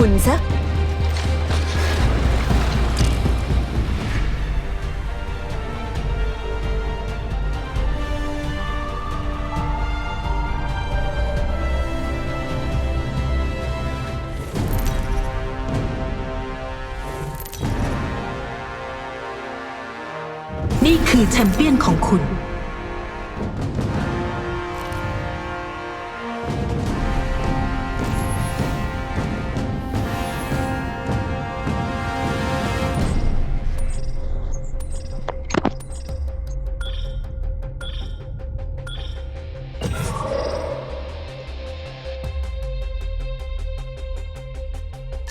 คุณซะ นี่คือแชมเปี้ยนของคุณ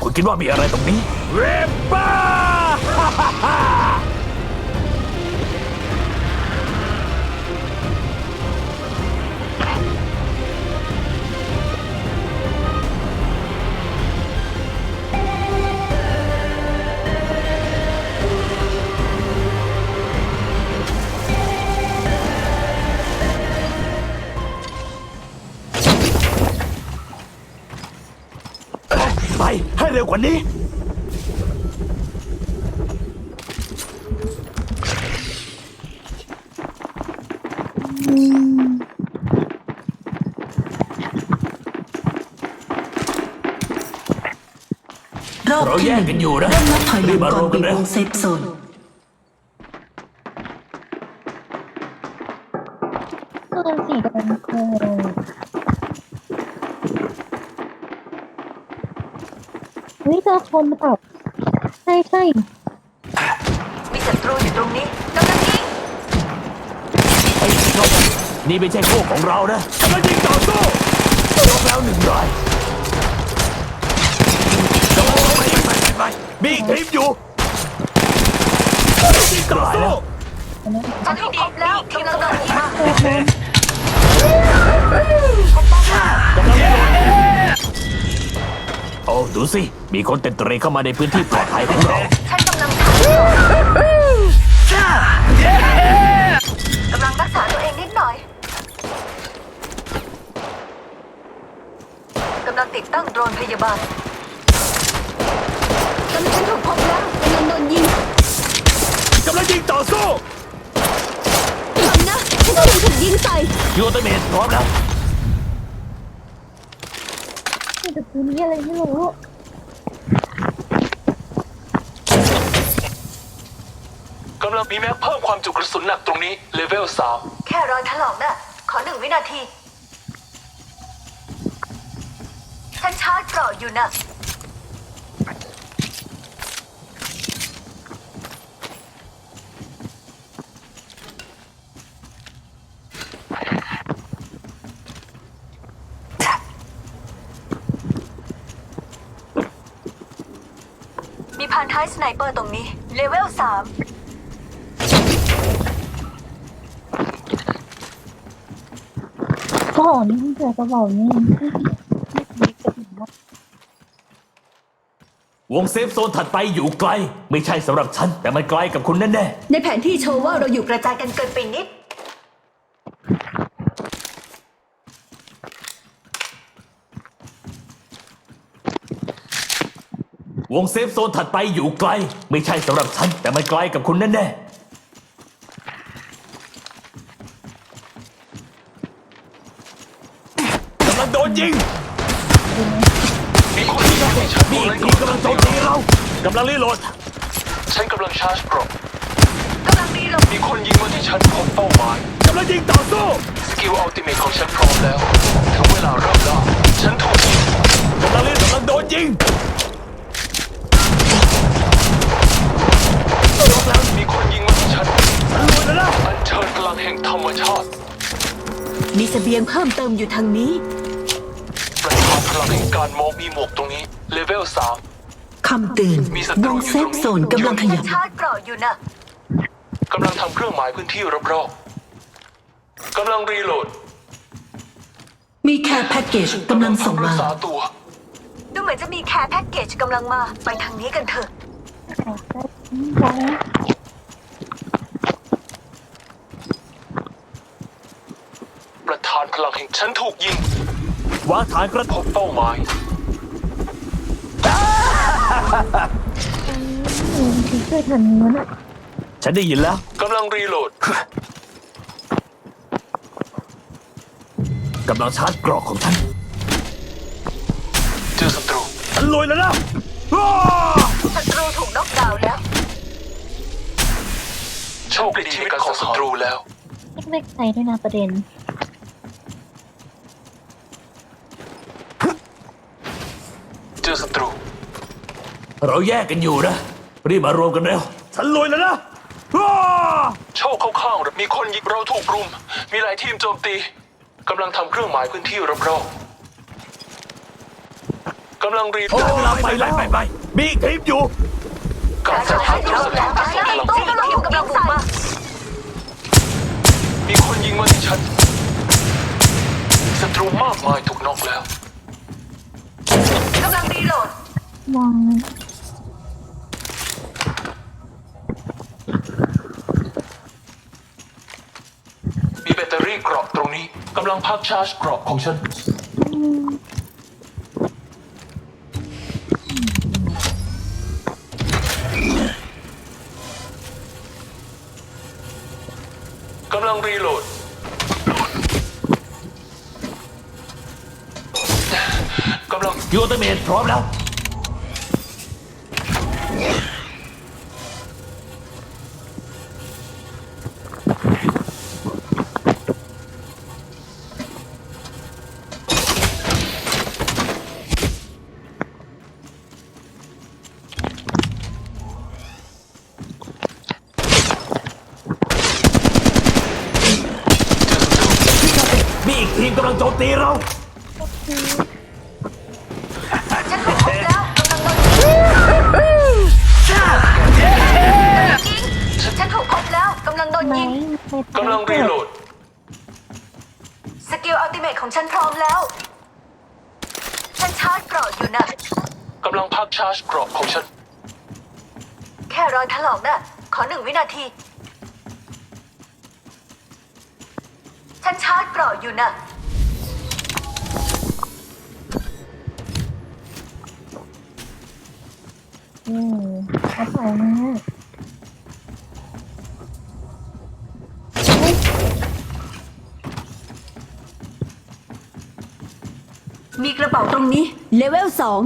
คุณคิดว่ามีอะไรตรงนี้ เรปป้า เร็วกว่านี้ รอบเราที่แยหกนึ่งกันอยู่นะเริ่มนับถอยหลัรีงบมาก่รอนวมกัปินดเร็ว วงเซฟโซน ปืนสีแดงคือเฮ้ยเจ อคนเปล่าใช่ใช่มีศัตรูอยู่ตรงนี้กำลังยิงไอ้นกนี่ไม่ใช่พวกของเรานะกำลังยิงต่อสู้ลบแล้วหนึ่งรายโอ้ยไปไปไปมีอีกทีมอยู่ยิงต่อสู้ฉันถูกพบแล้วกำลังโดนยิงมาเจอคนโอ้ ดูสิ มีคนเต็มเตรเข้ามาในพื้นที่ปลอดภัยของเรา ฉันกำลังทำต่อกำลังรักษาตัวเองนิดหน่อย กำลังติดตั้งโดรนพยาบาลกำลังฉันถูกพบแล้วกำลังโดนยิงกำลังยิงต่อสู้ ทำนะฉันกำลังถูกยิงใส่ ยูเตเมนพร้อมแล้ว นี่ แต่ปืนนี้อะไรไม่รู้กำลังมีแม็กเพิ่มความจุกระสุนหนักตรงนี้ เลเวล3แค่รอยถลอกน่ะขอหนึ่งวินาที ฉันชาร์จเกราะอยู่น่ะมี ท้ายสไนเปอร์ตรงนี้ เลเวลสามก่อนนี่เจอกระบอกนี่ที่ที่วงเซฟโซนถัดไปอยู่ไกล ไม่ใช่สำหรับฉัน แต่มันไกลกับคุณแน่ในแผนที่โชว์ว่าเราอยู่กระจายกันเกินไปนิด วงเซฟโซนถัดไปอยู่ไกล ไม่ใช่สำหรับฉัน แต่มันไกลกับคุณแน่ๆกำลังโดนยิงมีคนยิงมาที่ฉันมีบอีนกทีมกำลังโจมตีเรากำลังรีโหลด ฉันกำลังชาร์จเกรอบกำลังรีโหลด มีคนยิงมาที่ฉันพบเป้าหมายกำลังยิงต่อสู้ สกิลอัลติเมทของฉันพร้อมแล้ว ถึงเวลาเริ่มล่าฉันถูกยิงกำลังรีกำลังโดนยิง มีเสบียงเพิ่มเติมอยู่ทางนี้ ประทานพลังแห่งการมองมีหมวกตรงนี้ เลเวลคำเตือนมีศัตวรูงอยู่เซฟโซนกำลังขฉันยับ ชาร์จเกราะอยู่น่ะ3กำลังทำเครื่องหมายพื้นที่รอบๆกำลังรีโหลดมีแคร์แพ็กเกจกำลังส่งรัมากษาตัว ดูเหมือนจะมีแคร์แพ็กเกจกำลังมา ไปทางนี้กันเถอะ แต่ได้ยัง ประธานพลังแห่งฉันถูกยิง วางฐานกระพบเป้าหมายอ้าอืมถึงช่วยทันนั้นอะฉันได้ยินแล้ว กำลังรีโหลด กำลังชาร์จกรอกของฉันเจอศัตรู ฉันลอยแล้วนะอ้าศัตรูถูกน็อกดาวน์แล้ว โชคดีชีวิตของศัตรูแล้วไม่ใจด้วยนะประเด็น เจอศัตรู เราแยกกันอยู่นะ รีบมารวมกันเร็ว ฉันลอยแล้วนะอ้าโชคเข้าข้างหรือมีคนยิงเราถูกรุม มีหลายทีมโจมตีกำลังทำเครื่องหมายพื้นที่รอบๆกำลังรีโหลโอ้ดเวลาไปแล้วไปไปมีอีกทีมอยู่ การจะสะใช้ท้านเราจากศัตแล้วรูจะใช้ตู้กำลังบุกมามีคนยิงมาที่ฉันศัตรูมากมายถูกนอกแล้ว ดมองมีแบตเตอรี่เกราะตรงนี้กำลังพักชาร์จเกราะของฉัน กำลังรีโหลดกำลังยูเตเมนพร้อมแล้ว องฉันพร้อมแล้ว ฉันชาร์จเกราะอยู่นะ กำลังพักชาร์จเกราะของฉัน แค่รอยถลอกน่ะ ขอหนึ่งวินาที ฉันชาร์จเกราะอยู่นะ อืมเขาถ่ายมา มีกระเป๋าตรงนี้ เลเวลสอง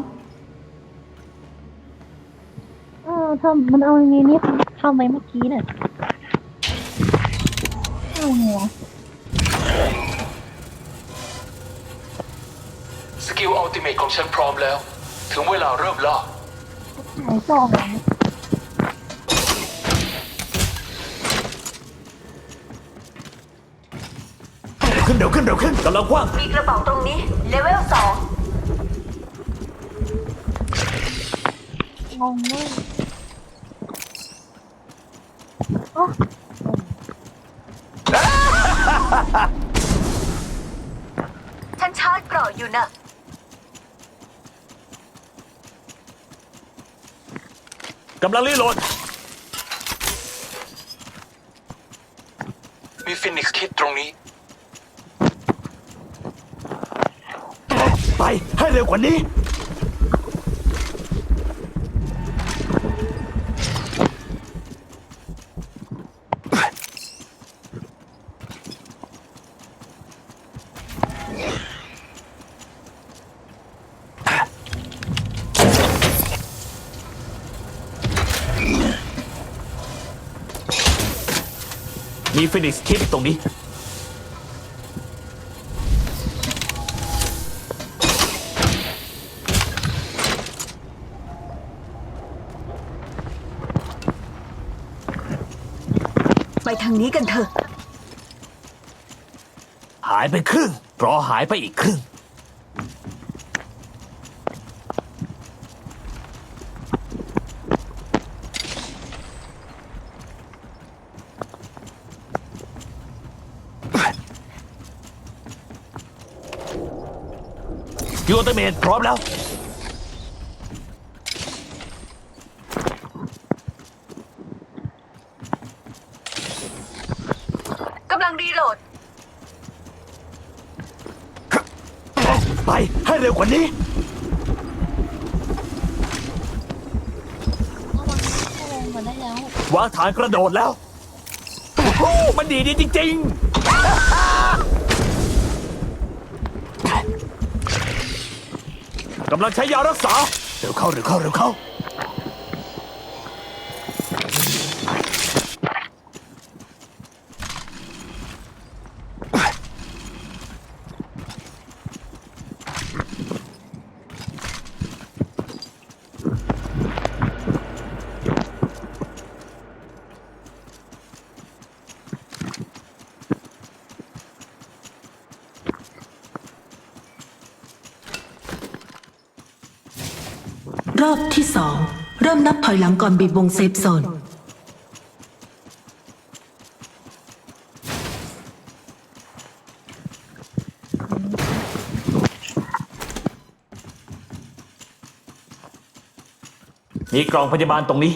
เออทำมันเอาอย่างงี้นี่ทำไว้เมื่อกี้น่ะเอาหัวสกิลอัลติเมทของฉันพร้อมแล้ว ถึงเวลาเริ่มล่าถ่ายสอง ขึ้นเร็วขึ้นเร็วขึ้นกำลังคว้างมีกระเป๋าตรงนี้ เลเวลสองงงมากโอ้ฉันชาร์จเกราะอยู่นะกำลังรีโหลด มีฟินิกซ์คิดตรงนี้ ไปให้ เร็วกว่านี้ มีฟินิกส์คิดตรงนี้ ไปทางนี้กันเถอะ หายไปครึ่งรอหายไปอีกครึ่ง ยูเตเมนพร้อมแล้ว ด้วางฐานกระโดดแล้วมันดีดีจริงๆกำลังใช้ยารักษา เร็วเข้าเร็วเข้าเร็วเข้า เริ่มนับถอยหลังก่อนบีบวงเซฟโซน มีกล่องพยาบาลตรงนี้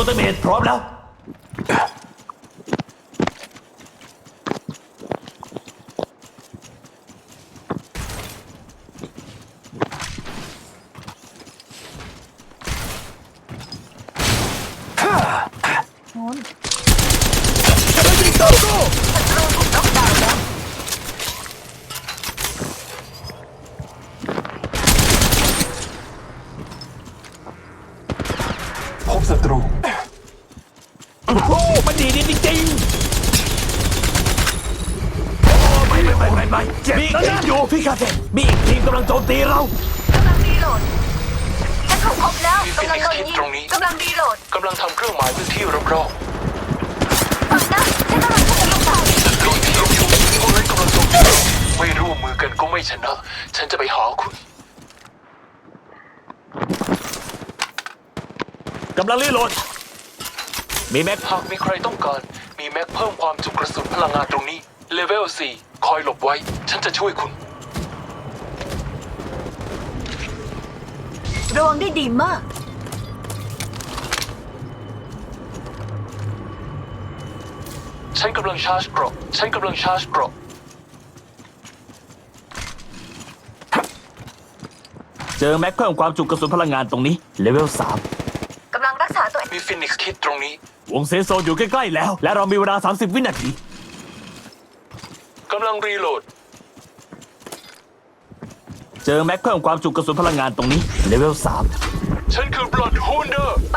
ยูเตเมทพร้อมแล้ว โน้น พบศัตรู โอ้โหมันดีดีจริงๆโอ้ไม่ไม่ไม่ไม่ไม่เจ็บมีอีกทีมอยู่พี่คาเทนมีอีกทีมกำลังโจมตีเรา กำลังรีโหลด ฉันถูกพบแล้ว มี กำลังโดน Phoenix ยิง ตรงนี้ กำลังรีโหลด กำลังทำเครื่องหมายพื้นที่รอบฟังนะฉันกำลังถูกลูกเต๋าๆศัตรูที่เราอยู่พวกนั้นกำลังโจมตีเราไม่ร่วมมือกันก็ไม่ชนะ ฉันจะไปหาคุณกำลังรีโหลด มีแม็กหากมีใครต้องการ มีแม็กเพิ่มความจุกระสุนพลังงานตรงนี้ เลเวล 4 คอยหลบไว้ ฉันจะช่วยคุณ ระวังได้ดีมาก ฉันกำลังชาร์จเกรอบฉันกำลังชาร์จเกรอบเจอแม็กเพิ่มความจุกระสุนพลังงานตรงนี้เลเวลกำลังรักษาตัวเองมีฟินิกซ์คิดตรงนี้3วงเซฟโซนอยู่ใกล้ๆแล้ว และเรามีเวลา 30 วินาทีกำลังรีโหลด เจอแม็กเพิ่มความจุกระสุนพลังงานตรงนี้เลเวลฉันคือบลัดฮูนเดอร์ ไป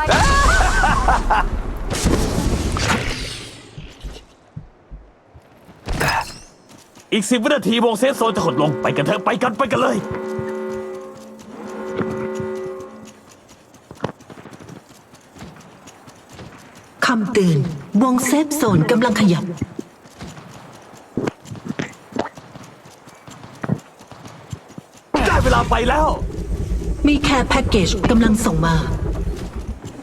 อีก10วินาทีวงเซฟโซนจะหดลงไปกันเถอะไปกันไปกันเลย คำเตือนวงเซฟโซนกำลังขยับ ได้เวลาไปแล้ว มีแค่แพ็กเกจกำลังส่งมา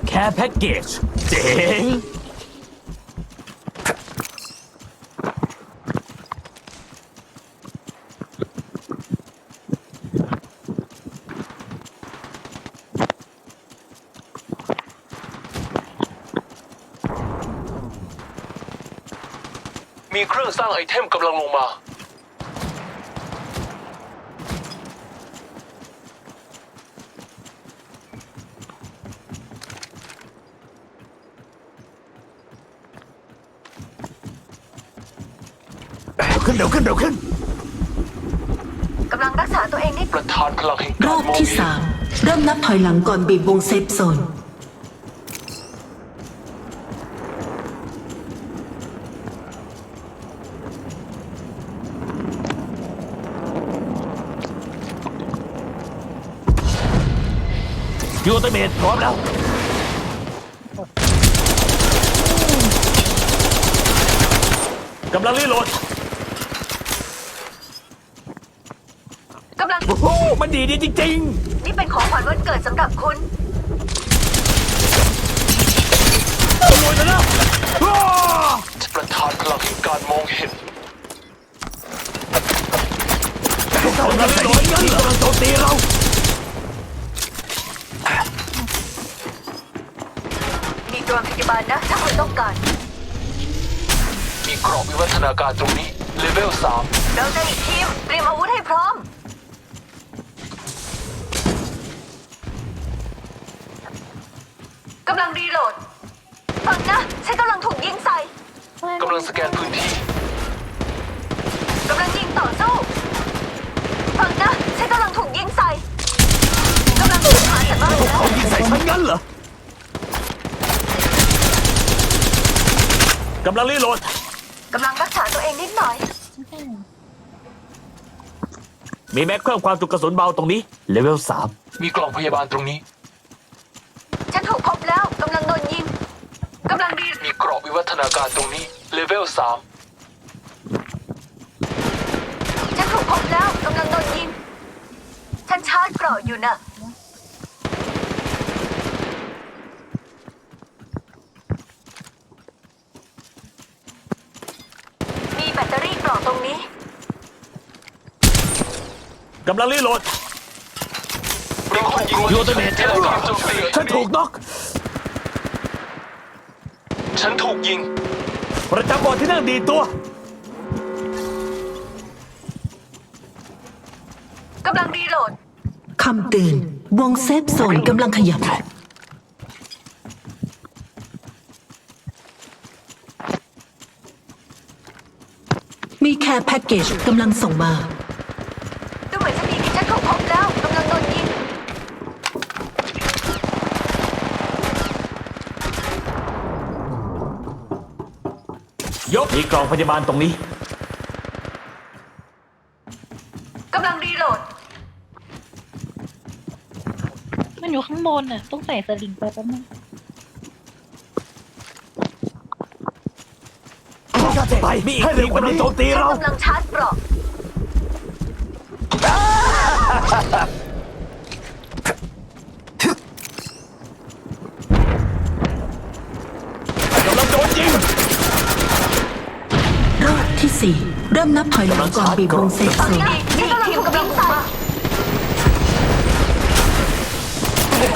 แค่แพ็กเกจเจ๋ง รื่องสร้างไอเทมกำลังลงมา เร็วขึ้นเร็วขึ้นเร็วขึ้น กำลังรักษาตัวเองนิดประธานพลังแห่งรกาอรบมองที่เห็นสามเริ่มนับถอยหลังก่อนบีบวงเซฟโซน ยูตเมทพร้อมแล้ว กำลังรีโหลดกำลัง โอ้โหมันดีดีจริงนี่เป็นของขวัญวันเกิดสำหรับคุณ ๆขโมยไปแล้วประธานพลังแห่งการมองเห็น พวกเขากำลังรอนเหกำลังโจมตีเราะถ้าคุณต้องการ มีกรอบวิวัฒนาการตรงนี้เลเวลสามเราจะอีกทีมเตรียมอาวุธให้พร้อม กำลังรีโหลด ฟังนะฉันกำลังถูกยิงใส่ กำลังสแกนพื้นที่ กำลังยิงต่อสู้ ฟังนะฉันกำลังถูกยิงใส่ กำลังถูกหาจากบ้านแล้ว เขายิงใส่ฉันงั้นเหรอ กำลังรีโหลด กำลังรักษาตัวเองนิดหน่อย มีแม็กเพิ่มความจุกระสุนเบาตรงนี้ เลเวลสามมีกล่องพยาบาลตรงนี้ ฉันถูกพบแล้วกำลังโดนยิงกำลังรีมีกรอบวิวัฒนาการตรงนี้ เลเวลสามฉันถูกพบแล้วกำลังโดนยิง ฉันชาร์จเกราะอยู่นะ มีแบตเตอรี่เกราะตรงนี้ กำลังรีโหลดมีคนยิงยูเตเนตที่เราทีมโจมตีฉันถูกน็อกฉันถูกยิง ประจำบอร์ดที่นั่งดีดตัว กำลังรีโหลด คำเตือนวงเซฟโซนกำลังขยับ มีแคร์แพ็กเกจกำลังส่งมา ดูเหมือนจะมีฉันถูกพบแล้วกำลังโดนยิง ยกมีกล่องพยาบาลตรงนี้ กำลังรีโหลด มันอยู่ข้างบนน่ะ ต้องใส่สลิงไปแป๊บนึง ไปมีอีกทีมกำลังโจมตีฉันเรา กำลังชาร์จเกราะกำลังโดนยิงรอบที่สี่เริ่มนับถอยหลังก่อนบีบวงเซฟโซนนี่นี่ทีมกำลังบุกมา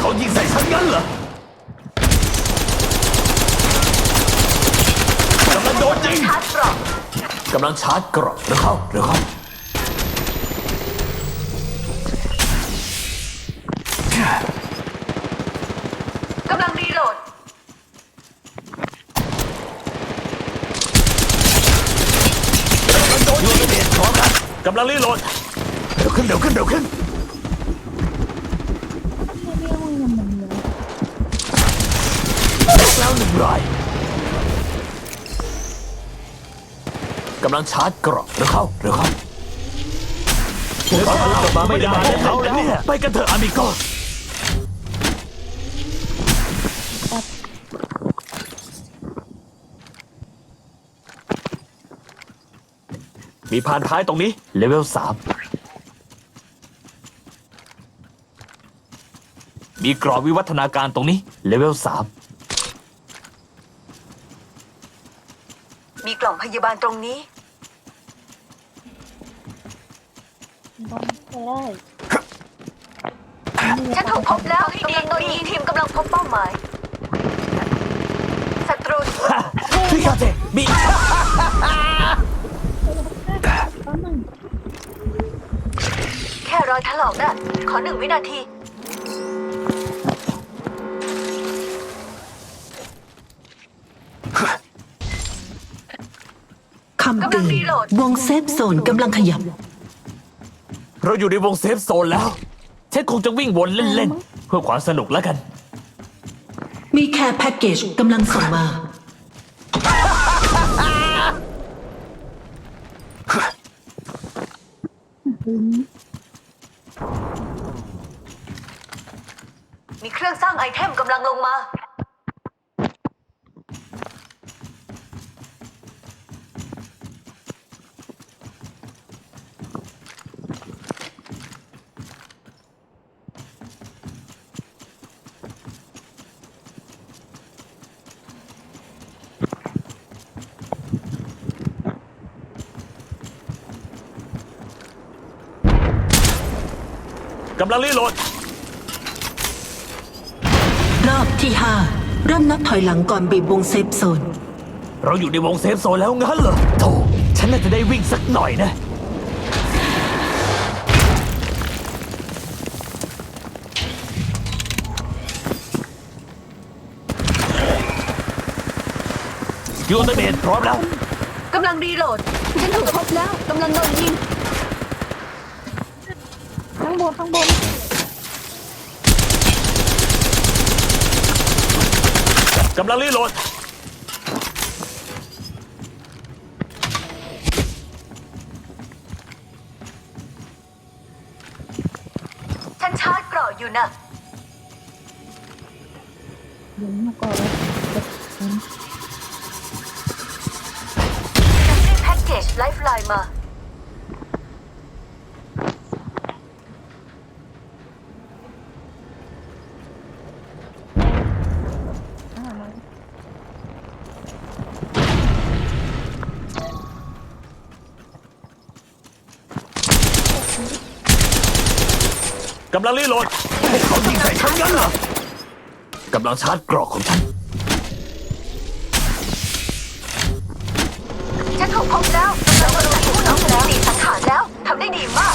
เขายิงใส่ฉันงั้นเหรอ กำลังโดนยิง ชาร์จเกราะ กำลังชาร์จเกรอบเร็วเข้าเร็วเข้ากำลังรีโหลด โดนยิงเดชพร้อมกันกำลังรีโหลดเร็วขึ้นเร็วขึ้นเร็วขึ้นไม่เรียกว่ามันมันเลยแล้วหนึ่งราย กำลังชาร์จเกรอบเร็วเข้าเร็วเข้าพวกเขากลับมาไม่ได้แล้วเนี่ยไปกันเถอะอามิโกมีพานท้ายตรงนี้ เลเวลสามมีกรอบวิวัฒนาการตรงนี้ เลเวลสามมีกล่องพยาบาลตรงนี้ ต้องใช้ได้ฉันถูกพบแล้วกำลังโดนยิงทีมกำลังพบเป้าหมายศัตรูพี่คาเจมีแป๊บนึงแค่รอยถลอกน่ะ ขอหนึ่งวินาที คำเตือนวงเซฟโซนกำลังขยับ เราอยู่ในวงเซฟโซนแล้วฉันคงจะวิ่งวนเล่นๆ เพื่อความสนุกแล้วกัน มีแคร์แพ็กเกจกำลังส่งมา มีเครื่องสร้างไอเทมกำลังลงมา กำลังรีโหลด รอบที่ห้าเริ่มนับถอยหลังก่อนบีบวงเซฟโซน เราอยู่ในวงเซฟโซนแล้วงั้นเหรอโธ่ฉันน่าจะได้วิ่งสักหน่อยนะ ยูเตอร์เดนพร้อมแล้ว กำลังรีโหลด ฉันถูกพบแล้ว กำลังโดนยิงข้าง บนข้างบนกำลังรีโหลด ฉันชาร์จเกราะอยู่นะเดี๋ยวมาก่อนเลยฉันได้แพ็กเกจไลฟ์ไลน์มาำลังรีโหลดเขายิงใส่ฉันงั้นเหรอกำลังชาร์จกรอกของฉัน ฉันถูกพบแล้วกำลังก็โดนผู้น้องแล้วสี่สังขารแล้วทำได้ดีมาก